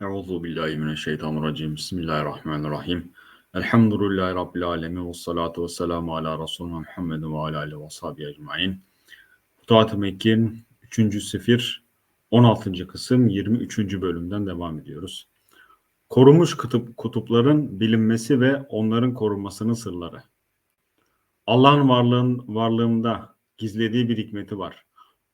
Euzu billahi mineşşeytanirracim. Bismillahirrahmanirrahim. Elhamdülillahi rabbil alamin ve salatu vesselamu ala Resulina Muhammed ve ala alihi ve sahbihi ecmaîn. Futuhat-ı Mekke'nin 3. sefir 16. kısım 23. bölümden devam ediyoruz. Korumuş kutup, kutupların bilinmesi ve onların korunmasının sırları. Allah'ın varlığın, varlığında gizlediği bir hikmeti var.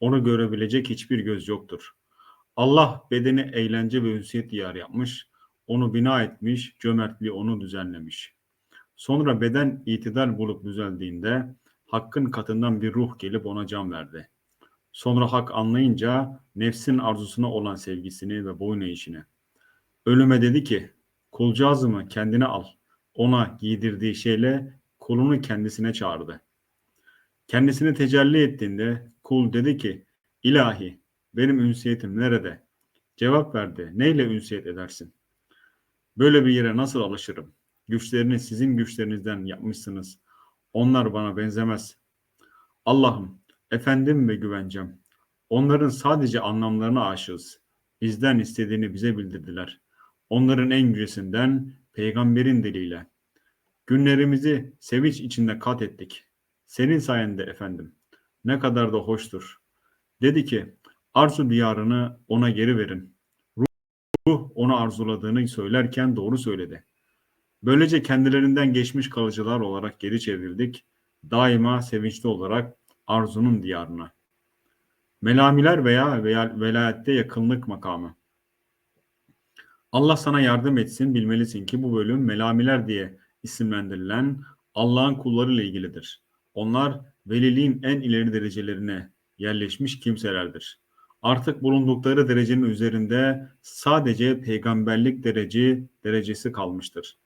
Onu görebilecek hiçbir göz yoktur. Allah bedeni eğlence ve ünsiyet diyarı yapmış, onu bina etmiş, cömertliği onu düzenlemiş. Sonra beden itidal bulup düzeldiğinde Hakk'ın katından bir ruh gelip ona can verdi. Sonra Hak anlayınca nefsin arzusuna olan sevgisini ve boyun eğişini. Ölüme dedi ki, kulcağızımı kendine al. Ona giydirdiği şeyle kulunu kendisine çağırdı. Kendisini tecelli ettiğinde kul dedi ki, ilahi benim ünsiyetim nerede? Cevap verdi. Neyle ünsiyet edersin? Böyle bir yere nasıl alışırım? Güçlerini sizin güçlerinizden yapmışsınız. Onlar bana benzemez. Allah'ım, efendim ve güvencem. Onların sadece anlamlarına aşığız. Bizden istediğini bize bildirdiler. Onların en yücesinden peygamberin diliyle. Günlerimizi sevinç içinde kat ettik. Senin sayende efendim. Ne kadar da hoştur. Dedi ki, Arzu diyarını ona geri verin. Ruh onu arzuladığını söylerken doğru söyledi. Böylece kendilerinden geçmiş kalıcılar olarak geri çevrildik. Daima sevinçli olarak arzunun diyarına. Melamiler veya, velayette yakınlık makamı. Allah sana yardım etsin bilmelisin ki bu bölüm melamiler diye isimlendirilen Allah'ın kulları ile ilgilidir. Onlar veliliğin en ileri derecelerine yerleşmiş kimselerdir artık bulundukları derecenin üzerinde sadece peygamberlik derece derecesi kalmıştır.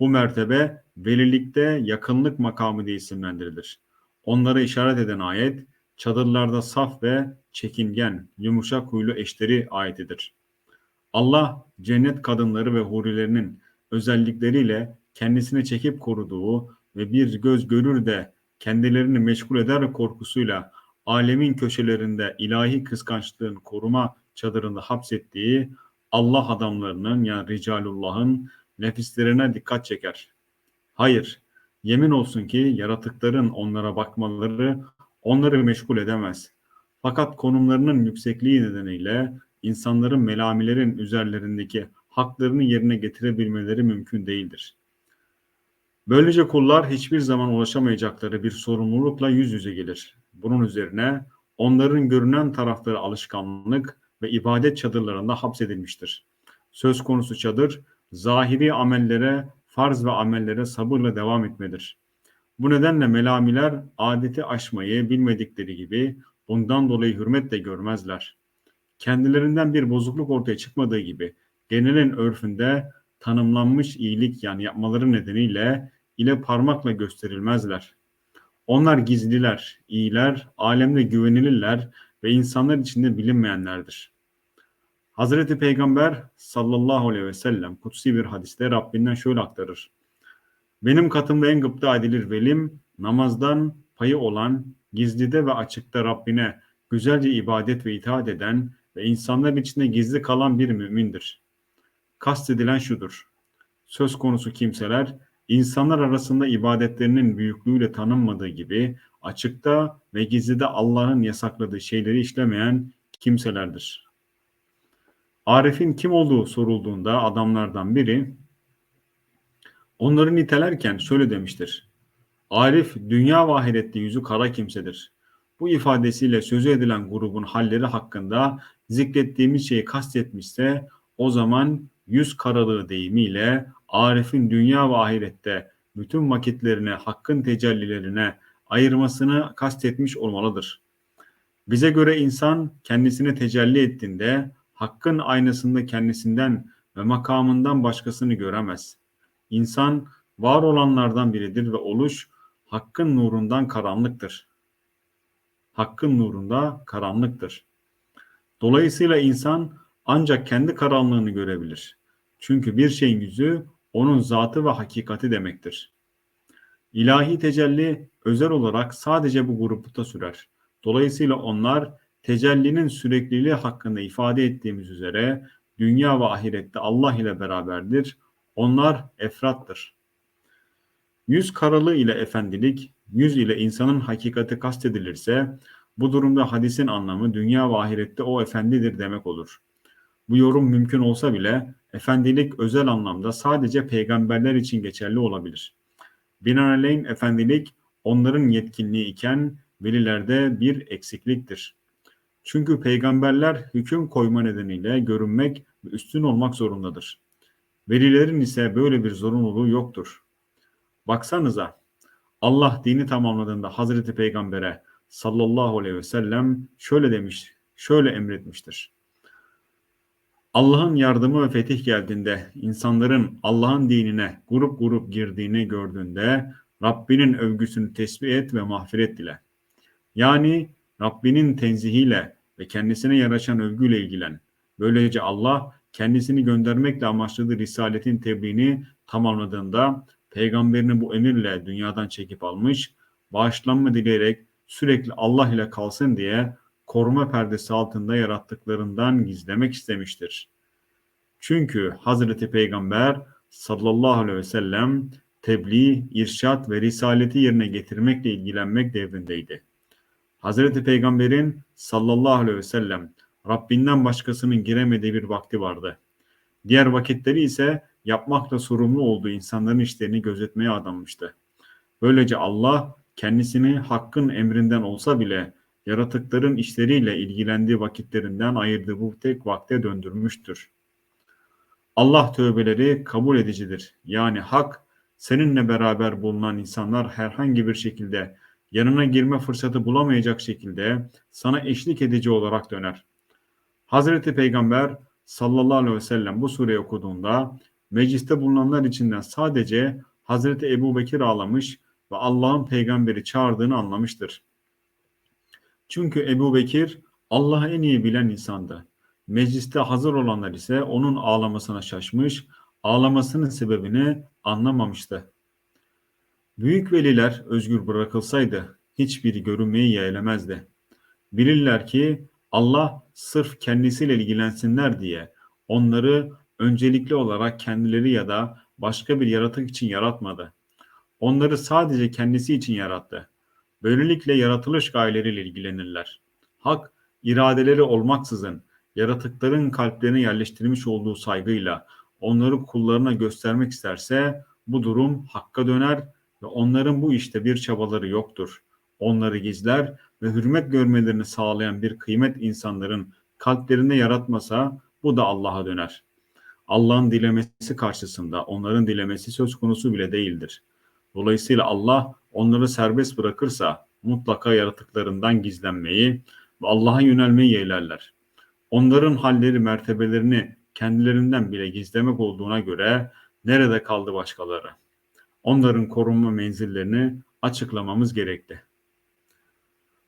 Bu mertebe velilikte yakınlık makamı diye isimlendirilir. Onlara işaret eden ayet çadırlarda saf ve çekingen, yumuşak huylu eşleri ayetidir. Allah cennet kadınları ve hurilerinin özellikleriyle kendisine çekip koruduğu ve bir göz görür de kendilerini meşgul eder korkusuyla alemin köşelerinde ilahi kıskançlığın koruma çadırında hapsettiği Allah adamlarının yani Ricalullah'ın nefislerine dikkat çeker. Hayır, yemin olsun ki yaratıkların onlara bakmaları onları meşgul edemez. Fakat konumlarının yüksekliği nedeniyle insanların melamilerin üzerlerindeki haklarını yerine getirebilmeleri mümkün değildir. Böylece kullar hiçbir zaman ulaşamayacakları bir sorumlulukla yüz yüze gelir. Bunun üzerine onların görünen tarafları alışkanlık ve ibadet çadırlarında hapsedilmiştir. Söz konusu çadır, zahiri amellere, farz ve amellere sabırla devam etmedir. Bu nedenle melamiler adeti aşmayı bilmedikleri gibi bundan dolayı hürmetle görmezler. Kendilerinden bir bozukluk ortaya çıkmadığı gibi genelin örfünde tanımlanmış iyilik yani yapmaları nedeniyle ile parmakla gösterilmezler. Onlar gizliler, iyiler, alemde güvenilirler ve insanlar içinde bilinmeyenlerdir. Hazreti Peygamber sallallahu aleyhi ve sellem kutsi bir hadiste Rabbinden şöyle aktarır. Benim katımda en gıpta edilir velim, namazdan payı olan, gizlide ve açıkta Rabbine güzelce ibadet ve itaat eden ve insanlar içinde gizli kalan bir mümindir. Kastedilen şudur. Söz konusu kimseler İnsanlar arasında ibadetlerinin büyüklüğüyle tanınmadığı gibi açıkta ve gizlide Allah'ın yasakladığı şeyleri işlemeyen kimselerdir. Arif'in kim olduğu sorulduğunda adamlardan biri onları nitelerken şöyle demiştir. Arif dünya ve yüzü kara kimsedir. Bu ifadesiyle sözü edilen grubun halleri hakkında zikrettiğimiz şeyi kastetmişse o zaman yüz karalığı deyimiyle Arif'in dünya ve ahirette bütün vakitlerine, hakkın tecellilerine ayırmasını kastetmiş olmalıdır. Bize göre insan kendisine tecelli ettiğinde hakkın aynasında kendisinden ve makamından başkasını göremez. İnsan var olanlardan biridir ve oluş hakkın nurundan karanlıktır. Hakkın nurunda karanlıktır. Dolayısıyla insan ancak kendi karanlığını görebilir. Çünkü bir şeyin yüzü onun zatı ve hakikati demektir. İlahi tecelli özel olarak sadece bu grupta sürer. Dolayısıyla onlar tecellinin sürekliliği hakkında ifade ettiğimiz üzere dünya ve ahirette Allah ile beraberdir. Onlar efrattır. Yüz karalı ile efendilik, yüz ile insanın hakikati kastedilirse, bu durumda hadisin anlamı dünya ve ahirette o efendidir demek olur. Bu yorum mümkün olsa bile efendilik özel anlamda sadece peygamberler için geçerli olabilir. Binaenaleyh efendilik onların yetkinliği iken velilerde bir eksikliktir. Çünkü peygamberler hüküm koyma nedeniyle görünmek ve üstün olmak zorundadır. Velilerin ise böyle bir zorunluluğu yoktur. Baksanıza Allah dini tamamladığında Hazreti Peygamber'e sallallahu aleyhi ve sellem şöyle demiş, şöyle emretmiştir. Allah'ın yardımı ve fetih geldiğinde insanların Allah'ın dinine grup grup girdiğini gördüğünde Rabbinin övgüsünü tesbih et ve mağfiret dile. Yani Rabbinin tenzihiyle ve kendisine yaraşan övgüyle ilgilen. Böylece Allah kendisini göndermekle amaçladığı risaletin tebliğini tamamladığında peygamberini bu emirle dünyadan çekip almış, bağışlanma dileyerek sürekli Allah ile kalsın diye koruma perdesi altında yarattıklarından gizlemek istemiştir. Çünkü Hazreti Peygamber sallallahu aleyhi ve sellem tebliğ, irşat ve risaleti yerine getirmekle ilgilenmek devrindeydi. Hazreti Peygamber'in sallallahu aleyhi ve sellem Rabbinden başkasının giremediği bir vakti vardı. Diğer vakitleri ise yapmakla sorumlu olduğu insanların işlerini gözetmeye adanmıştı. Böylece Allah kendisini hakkın emrinden olsa bile yaratıkların işleriyle ilgilendiği vakitlerinden ayırdığı bu tek vakte döndürmüştür. Allah tövbeleri kabul edicidir. Yani hak seninle beraber bulunan insanlar herhangi bir şekilde yanına girme fırsatı bulamayacak şekilde sana eşlik edici olarak döner. Hazreti Peygamber sallallahu aleyhi ve sellem bu sureyi okuduğunda mecliste bulunanlar içinden sadece Hazreti Ebu Bekir ağlamış ve Allah'ın peygamberi çağırdığını anlamıştır. Çünkü Ebu Bekir Allah'ı en iyi bilen insandı. Mecliste hazır olanlar ise onun ağlamasına şaşmış, ağlamasının sebebini anlamamıştı. Büyük veliler özgür bırakılsaydı hiçbiri görünmeyi yeğlemezdi. Bilirler ki Allah sırf kendisiyle ilgilensinler diye onları öncelikli olarak kendileri ya da başka bir yaratık için yaratmadı. Onları sadece kendisi için yarattı. Böylelikle yaratılış gayeleriyle ilgilenirler. Hak, iradeleri olmaksızın yaratıkların kalplerine yerleştirmiş olduğu saygıyla onları kullarına göstermek isterse bu durum hakka döner ve onların bu işte bir çabaları yoktur. Onları gizler ve hürmet görmelerini sağlayan bir kıymet insanların kalplerinde yaratmasa bu da Allah'a döner. Allah'ın dilemesi karşısında onların dilemesi söz konusu bile değildir. Dolayısıyla Allah onları serbest bırakırsa mutlaka yaratıklarından gizlenmeyi ve Allah'a yönelmeyi yeğlerler. Onların halleri mertebelerini kendilerinden bile gizlemek olduğuna göre nerede kaldı başkaları? Onların korunma menzillerini açıklamamız gerekli.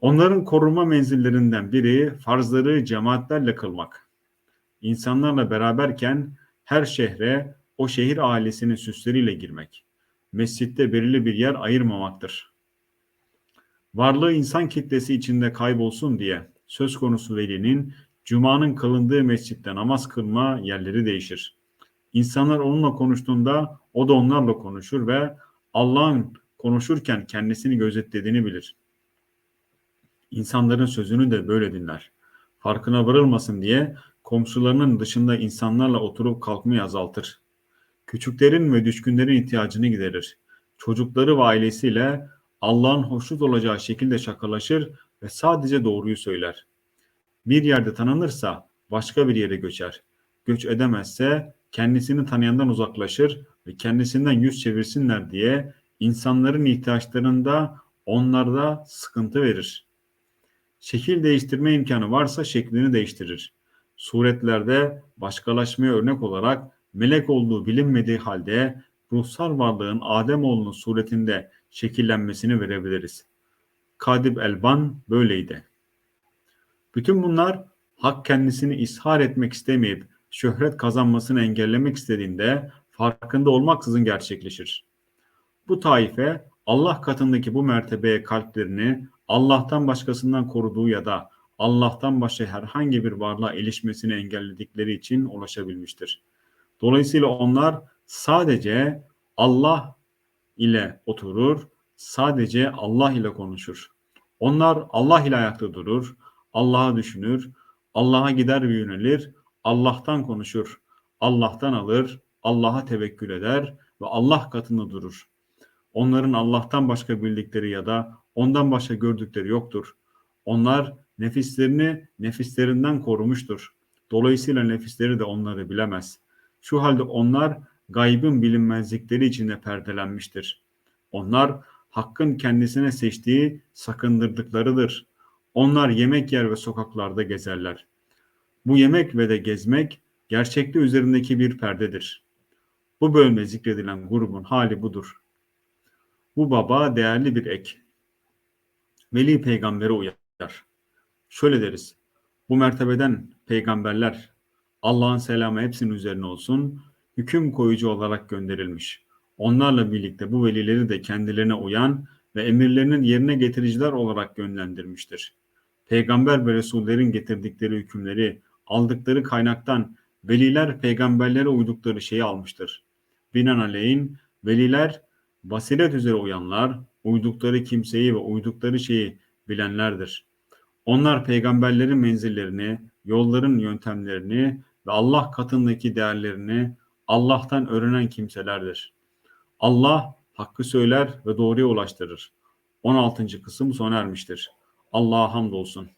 Onların korunma menzillerinden biri farzları cemaatlerle kılmak. İnsanlarla beraberken her şehre o şehir ailesinin süsleriyle girmek. Mescitte belirli bir yer ayırmamaktır. Varlığı insan kitlesi içinde kaybolsun diye söz konusu velinin Cuma'nın kılındığı mescitte namaz kılma yerleri değişir. İnsanlar onunla konuştuğunda o da onlarla konuşur ve Allah'ın konuşurken kendisini gözetlediğini bilir. İnsanların sözünü de böyle dinler. Farkına varılmasın diye komşularının dışında insanlarla oturup kalkmayı azaltır. Küçüklerin ve düşkünlerin ihtiyacını giderir. Çocukları ve ailesiyle Allah'ın hoşnut olacağı şekilde şakalaşır ve sadece doğruyu söyler. Bir yerde tanınırsa başka bir yere göçer. Göç edemezse kendisini tanıyandan uzaklaşır ve kendisinden yüz çevirsinler diye insanların ihtiyaçlarında onlarda sıkıntı verir. Şekil değiştirme imkanı varsa şeklini değiştirir. Suretlerde başkalaşmaya örnek olarak melek olduğu bilinmediği halde ruhsal varlığın Ademoğlunun suretinde şekillenmesini verebiliriz. Kadib Elban böyleydi. Bütün bunlar hak kendisini ishar etmek istemeyip şöhret kazanmasını engellemek istediğinde farkında olmaksızın gerçekleşir. Bu taife Allah katındaki bu mertebeye kalplerini Allah'tan başkasından koruduğu ya da Allah'tan başka herhangi bir varlığa erişmesini engelledikleri için ulaşabilmiştir. Dolayısıyla onlar sadece Allah ile oturur, sadece Allah ile konuşur. Onlar Allah ile ayakta durur, Allah'a düşünür, Allah'a gider ve yönelir, Allah'tan konuşur, Allah'tan alır, Allah'a tevekkül eder ve Allah katında durur. Onların Allah'tan başka bildikleri ya da ondan başka gördükleri yoktur. Onlar nefislerini nefislerinden korumuştur. Dolayısıyla nefisleri de onları bilemez. Şu halde onlar gaybın bilinmezlikleri içinde perdelenmiştir. Onlar hakkın kendisine seçtiği sakındırdıklarıdır. Onlar yemek yer ve sokaklarda gezerler. Bu yemek ve de gezmek gerçekte üzerindeki bir perdedir. Bu bölme zikredilen grubun hali budur. Bu baba değerli bir ek. Veli peygambere uyar. Şöyle deriz. Bu mertebeden peygamberler Allah'ın selamı hepsinin üzerine olsun hüküm koyucu olarak gönderilmiş. Onlarla birlikte bu velileri de kendilerine uyan ve emirlerinin yerine getiriciler olarak yönlendirmiştir. Peygamber ve Resullerin getirdikleri hükümleri aldıkları kaynaktan veliler peygamberlere uydukları şeyi almıştır. Binaenaleyhin veliler basiret üzere uyanlar, uydukları kimseyi ve uydukları şeyi bilenlerdir. Onlar peygamberlerin menzillerini, yolların yöntemlerini ve Allah katındaki değerlerini Allah'tan öğrenen kimselerdir. Allah hakkı söyler ve doğruya ulaştırır. 16. kısım sona ermiştir. Allah'a hamdolsun.